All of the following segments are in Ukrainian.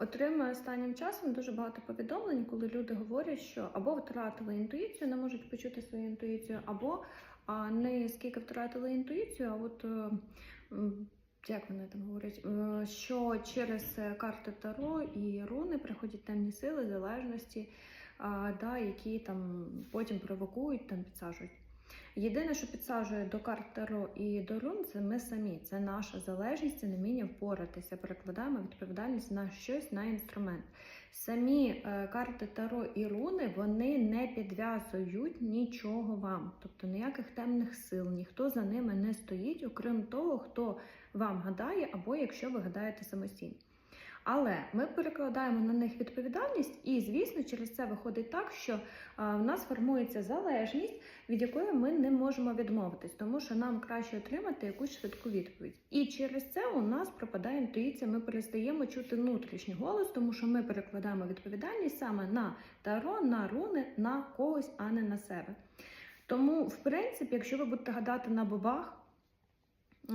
Отримую останнім часом дуже багато повідомлень, коли люди говорять, що або втратили інтуїцію, не можуть почути свою інтуїцію, або а, не скільки втратили інтуїцію, а от е, як вони там говорять, е, що через е, карти Таро і руни приходять темні сили, залежності, да, які там потім провокують, там підсаджують. Єдине, що підсаджує до карт Таро і до рун, це ми самі. Це наша залежність, це неміння впоратися. Перекладаємо відповідальність на щось, на інструмент. Самі е, карти Таро і руни вони не підв'язують нічого вам, тобто ніяких темних сил, ніхто за ними не стоїть, окрім того, хто вам гадає, або якщо ви гадаєте самостійно. Але ми перекладаємо на них відповідальність, і, звісно, через це виходить так, що а, в нас формується залежність, від якої ми не можемо відмовитись, тому що нам краще отримати якусь швидку відповідь. І через це у нас пропадає інтуїція, ми перестаємо чути внутрішній голос, тому що ми перекладаємо відповідальність саме на таро, на руни, на когось, а не на себе. Тому, в принципі, якщо ви будете гадати на бобах,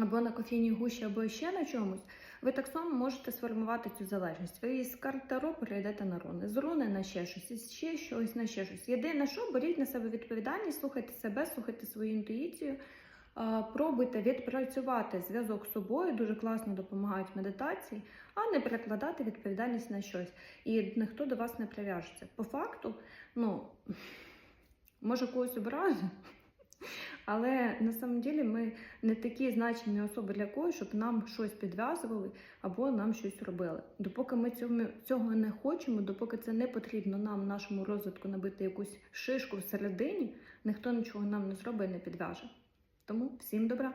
або на кофійній гущі, або ще на чомусь, ви так само можете сформувати цю залежність. Ви із карт Таро перейдете на руни, з руни на ще щось, із ще щось на ще щось. Єдине, що беріть на себе відповідальність, слухайте себе, слухайте свою інтуїцію, пробуйте відпрацювати зв'язок з собою, дуже класно допомагають медитації, а не перекладати відповідальність на щось. І ніхто до вас не прив'яжеться. По факту, ну може когось образу. Але на самом деле ми не такі значені особи для когось, щоб нам щось підв'язували або нам щось робили. Допоки ми цього, не хочемо, допоки це не потрібно нам, нашому розвитку, набити якусь шишку всередині, ніхто нічого нам не зробить не підв'яже. Тому всім добра!